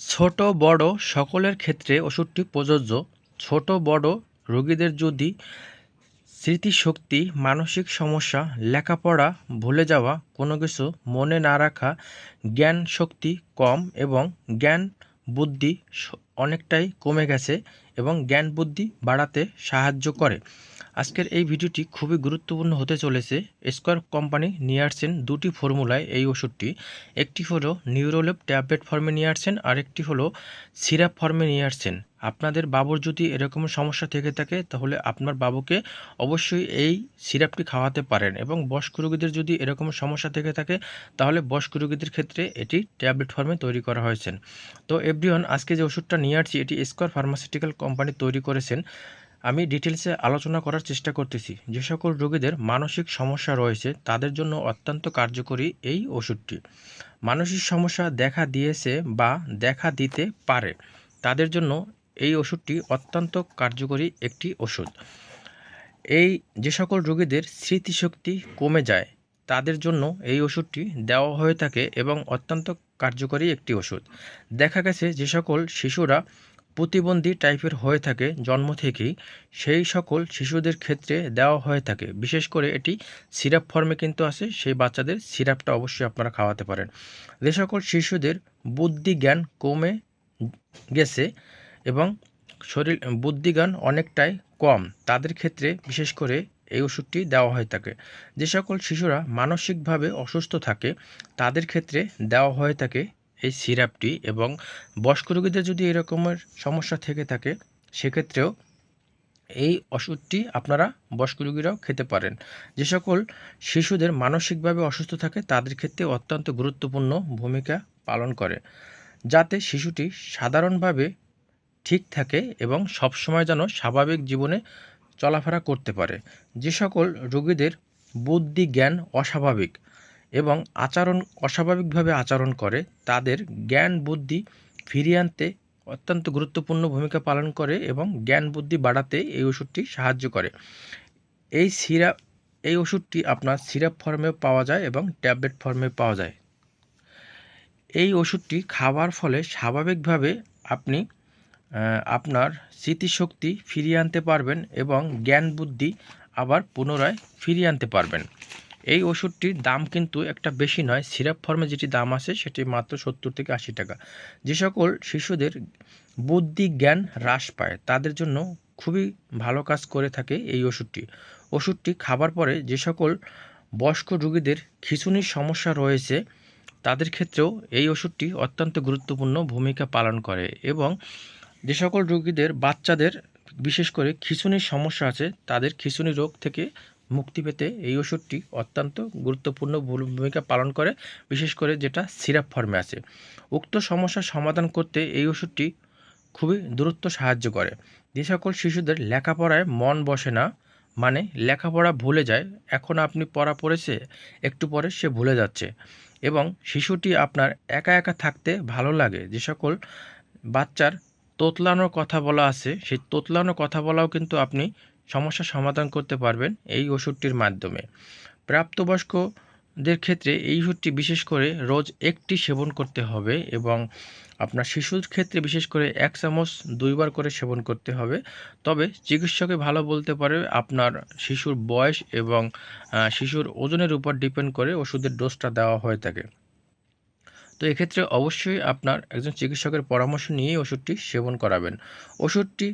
ছোট বড় সকলের ক্ষেত্রে ওষুধটি প্রযোজ্য। ছোট বড় রোগীদের যদি স্মৃতিশক্তি, মানসিক সমস্যা, লেখাপড়া ভুলে যাওয়া কোনো কিছু মনে না রাখা জ্ঞান শক্তি কম এবং জ্ঞান বুদ্ধি অনেকটাই কমে গেছে এবং জ্ঞান বুদ্ধি বাড়াতে সাহায্য করে। আজকের এই ভিডিওটি খুবই গুরুত্বপূর্ণ হতে চলেছে। স্কোয়ার কোম্পানি নিয়ে আসছেন দুটি ফর্মুলায় এই ওষুধটি, একটি হলো নিউরোলেপ ট্যাবলেট ফর্মে নিয়ে আসছেন আরেকটি হলো সিরাপ ফর্মে নিয়ে আসছেন আপনাদের বাবুর যদি এরকম সমস্যা থেকে থাকে, তাহলে আপনার বাবুকে অবশ্যই এই সিরাপটি খাওয়াতে পারেন এবং বয়স্ক রোগীদের যদি এরকম সমস্যা থেকে থাকে, তাহলে বয়স্ক রোগীদের ক্ষেত্রে এটি ট্যাবলেট ফর্মে তৈরি করা হয়েছে। তো এভরিওয়ান, আজকে যে ওষুধটা নিয়ে আসছি, এটি স্কোয়ার ফার্মাসিউটিক্যাল কোম্পানি তৈরি করেছেন। আমি ডিটেলসে আলোচনা করার চেষ্টা করতেছি। যে সকল রোগীদের মানসিক সমস্যা রয়েছে, তাদের জন্য অত্যন্ত কার্যকরী এই ওষুধটি। মানসিক সমস্যা দেখা দিয়েছে বা দেখা দিতে পারে, তাদের জন্য এই ওষুধটি অত্যন্ত কার্যকরী একটি ওষুধ। এই যে সকল রোগীদের স্মৃতিশক্তি কমে যায়, তাদের জন্য এই ওষুধটি দেওয়া হয়ে থাকে এবং অত্যন্ত কার্যকরী একটি ওষুধ। দেখা গেছে যে সকল শিশুরা প্রতিবন্ধী টাইপের হয়ে থাকে জন্ম থেকেই, সেই সকল শিশুদের ক্ষেত্রে দেওয়া হয়ে থাকে। বিশেষ করে এটি সিরাপ ফর্মে কিন্তু আছে, সেই বাচ্চাদের সিরাপটা অবশ্যই আপনারা খাওয়াতে পারেন। যে সকল শিশুদের বুদ্ধি জ্ঞান কমে গেছে এবং শরীর, বুদ্ধিজ্ঞান অনেকটাই কম। তাদের ক্ষেত্রে বিশেষ করে এই ওষুধটি দেওয়া হয়ে থাকে যে সকল শিশুরা মানসিকভাবে অসুস্থ থাকে, তাদের ক্ষেত্রে দেওয়া হয়ে থাকে এই সিরাপটি এবং বয়স্ক রোগীদের যদি এরকমের সমস্যা থেকে থাকে, সেক্ষেত্রেও এই ওষুধটি আপনারা বয়স্ক রোগীরাও খেতে পারেন। যে সকল শিশুদের মানসিকভাবে অসুস্থ থাকে, তাদের ক্ষেত্রে অত্যন্ত গুরুত্বপূর্ণ ভূমিকা পালন করে। যাতে শিশুটি সাধারণভাবে ঠিক থাকে এবং সবসময় যেন স্বাভাবিক জীবনে চলাফেরা করতে পারে। যে সকল রোগীদের বুদ্ধি জ্ঞান অস্বাভাবিক এবং আচরণ অস্বাভাবিকভাবে আচরণ করে, তাদের জ্ঞান বুদ্ধি ফিরিয়ে আনতে অত্যন্ত গুরুত্বপূর্ণ ভূমিকা পালন করে এবং জ্ঞান বুদ্ধি বাড়াতে এই ওষুধটি সাহায্য করে। এই সিরাপ এই ওষুধটি আপনার সিরাপ ফর্মেও পাওয়া যায় এবং ট্যাবলেট ফর্মে পাওয়া যায়। এই ওষুধটি খাওয়ার ফলে স্বাভাবিকভাবে আপনি আপনার স্মৃতিশক্তি ফিরিয়ে আনতে পারবেন এবং জ্ঞান বুদ্ধি আবার পুনরায় ফিরিয়ে আনতে পারবেন। এই ওষুধটির দাম কিন্তু একটা বেশি নয়, সিরাপ ফর্মে যেটি দাম আছে সেটি মাত্র সত্তর থেকে আশি টাকা। যে সকল শিশুদের বুদ্ধি, জ্ঞান হ্রাস পায়, তাদের জন্য খুবই ভালো কাজ করে থাকে এই ওষুধটি। ওষুধটি খাবার পরে যে সকল বয়স্ক রোগীদের খিচুনির সমস্যা রয়েছে, তাদের ক্ষেত্রেও এই ওষুধটি অত্যন্ত গুরুত্বপূর্ণ ভূমিকা পালন করে এবং যে সকল রোগীদের বাচ্চাদের বিশেষ করে খিঁচুনির সমস্যা আছে, তাদের খিঁচুনি রোগ থেকে মুক্তি পেতে এই ওষুধটি অত্যন্ত গুরুত্বপূর্ণ ভূমিকা পালন করে, বিশেষ করে যেটা সিরাপ ফর্মে আছে। উক্ত সমস্যার সমাধান করতে এই ওষুধটি খুবই দূরত্ব সাহায্য করে। যে সকল শিশুদের লেখাপড়ায় মন বসে না মানে লেখাপড়া ভুলে যায়, এখন আপনি পড়া পড়েছে, একটু পরে সে ভুলে যাচ্ছে এবং শিশুটি আপনার একা একা থাকতে ভালো লাগে। যে সকল বাচ্চার তোতলানোর কথা বলা আছে, সেই তোতলানোর কথা বলাও কিন্তু আপনি সমস্যার সমাধান করতে পারবেন এই ওষুধটির মাধ্যমে। প্রাপ্তবয়স্কদের ক্ষেত্রে এই ওষুধটি বিশেষ করে রোজ একটি সেবন করতে হবে এবং আপনার শিশুর ক্ষেত্রে বিশেষ করে এক চামচ দুইবার করে সেবন করতে হবে। তবে চিকিৎসকে ভালো বলতে পারে আপনার শিশুর বয়স এবং শিশুর ওজনের উপর ডিপেন্ড করে ওষুধের ডোজটা দেওয়া হয়ে থাকে। তো এক্ষেত্রে অবশ্যই আপনার একজন চিকিৎসকের পরামর্শ নিয়েই ওষুধটি সেবন করাবেন। ওষুধটি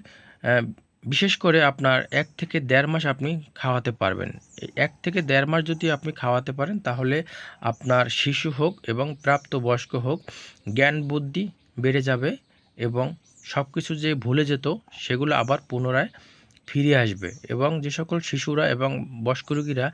বিশেষ করে আপনার এক থেকে দেড় মাস আপনি খাওয়াতে পারবেন। এক থেকে দেড় মাস যদি আপনি খাওয়াতে পারেন, তাহলে আপনার শিশু হোক এবং প্রাপ্তবয়স্ক হোক, জ্ঞান বুদ্ধি বেড়ে যাবে এবং সব কিছু যে ভুলে যেত, সেগুলো আবার পুনরায় ফিরে আসবে এবং যে সকল শিশুরা এবং বয়স্ক রোগীরা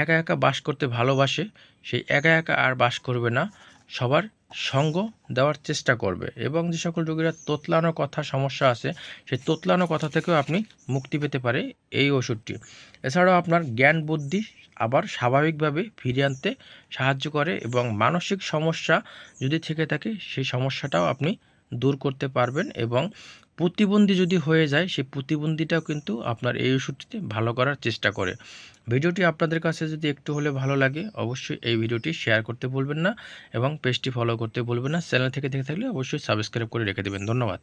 একা একা বাস করতে ভালোবাসে, সেই একা একা আর বাস করবে না। সবার সঙ্গ দেওয়ার চেষ্টা করবে এবং যে সকল রোগীরা তোতলানো কথা সমস্যা আছে, সেই তোতলানো কথা থেকেও আপনি মুক্তি পেতে পারে এই ওষুধটি। এছাড়াও আপনার জ্ঞান বুদ্ধি আবার স্বাভাবিকভাবে ফিরিয়ে আনতে সাহায্য করে এবং মানসিক সমস্যা যদি থেকে থাকে, সেই সমস্যাটাও আপনি দূর করতে পারবেন এবং প্রতিবন্ধী যদি হয়ে যায়, সেই প্রতিবন্ধীটাও কিন্তু আপনার এই ওষুধটিতে ভালো করার চেষ্টা করে। ভিডিওটি আপনাদের কাছে যদি একটু হলে ভালো লাগে, অবশ্যই এই ভিডিওটি শেয়ার করতে ভুলবেন না এবং পেজটি ফলো করতে ভুলবেন না। চ্যানেল থেকে দেখে থাকলে অবশ্যই সাবস্ক্রাইব করে রেখে দেবেন। ধন্যবাদ।